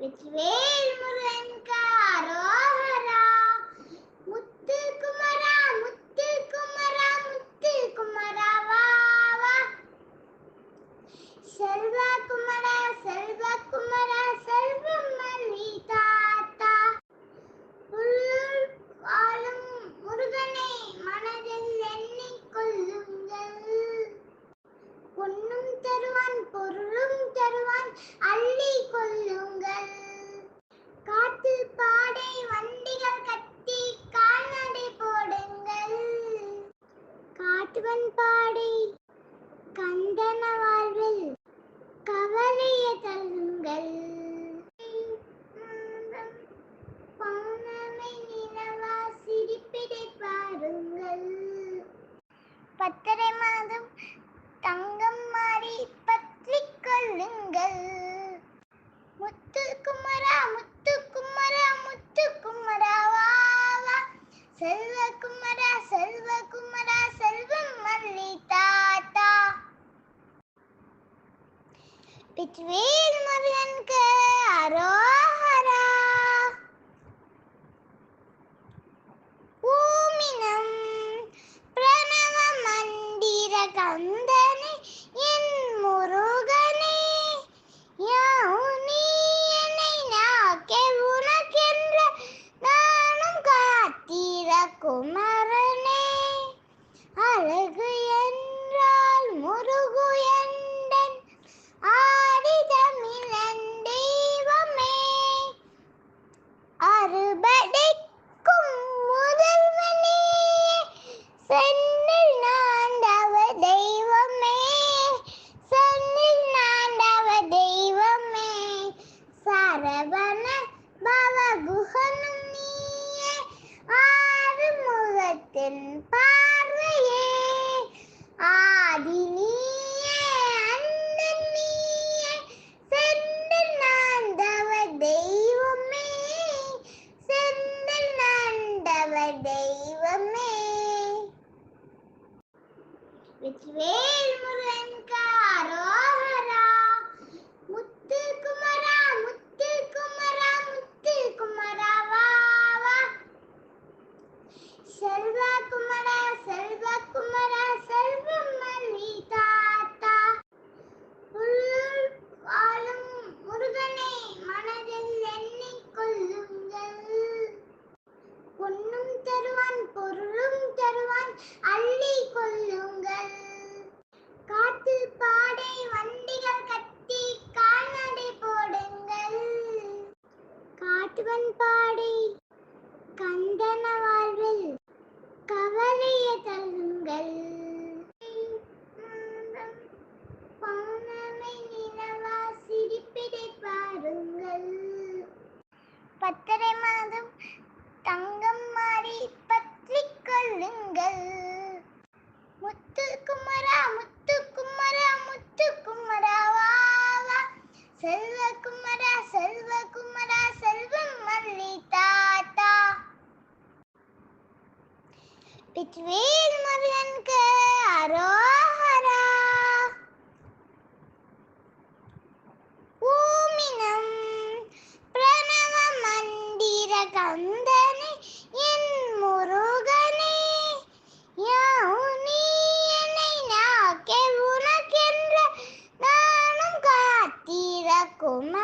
வெற்றிவேல் முருகனுக்கு அரோகரா முத்து குமரா முத்து குமரா முத்து குமரா வா வா. செல்வ குமரா செல்வ குமரா செல்வம் மல்லி தாத்தா. உள்ளூர் வாழும் முருகனை மனதில் எண்ணிக் கொள்ளுங்கள். பொன்னும் தருவான் பொருளும் தருவான் அள்ளி கொள்ளுங்கள் காட்டில் பாடை வண்டிகள் கட்டி கால்நடை போடுங்கள் காட்டுவன் பாடை கந்தன வாழ்வில் கவலைய தள்ளுங்கள். பௌர்ணமி நிலவா சிரிப்பிடை பாருங்கள். பத்தரை மாதம் தங்கம் மாறி பற்றிக் கொள்ளுங்கள். முத்து குமரா முத்து குமரா முத்து குமரா வா வா. செல்வ குமரா செல்வ குமரா செல்வம் மல்லிதா தாத்தா பிச்வேல் முருகனுக்கு அரோஹரா ஊமினம் சென்னில் நாண்டவ தெய்வமே சென்னில் நாண்டவ தெய்வமே. சரவண வெற்றிவேல் முருகனுக்கு அரோகரா முத்து குமரா முத்து குமரா முத்து குமரா வா வா செல்வ குமரா செல்வ குமரா செல்வம் மல்லி தாத்தா உள்ளூர் வாழும் முருகனை மனதில் எண்ணிக் கொள்ளுங்கள் பொன்னும் தருவான் பொருளும் தருவான் அள்ளி கொள்ளுங்கள் காட்டில் பாடை வண்டிகள் கட்டி கால்நடை போடுங்கள். காட்டுவன் பாடை கந்தன வாழ்வில் கவலையை தள்ளுங்கள் பௌர்ணமி நிலவா சிரிப்பிடை பாருங்கள் பத்தரை மாதம் தங்கம் மாறி பற்றிக் கொள்ளுங்கள் முத்து குமரா முத்து குமரா முத்து குமரா வா வா செல்வகுமரா செல்வகுமரா செல்வம் மல்லி தாத்தா. பிச்சுவேல் முருகனுக்கு coma.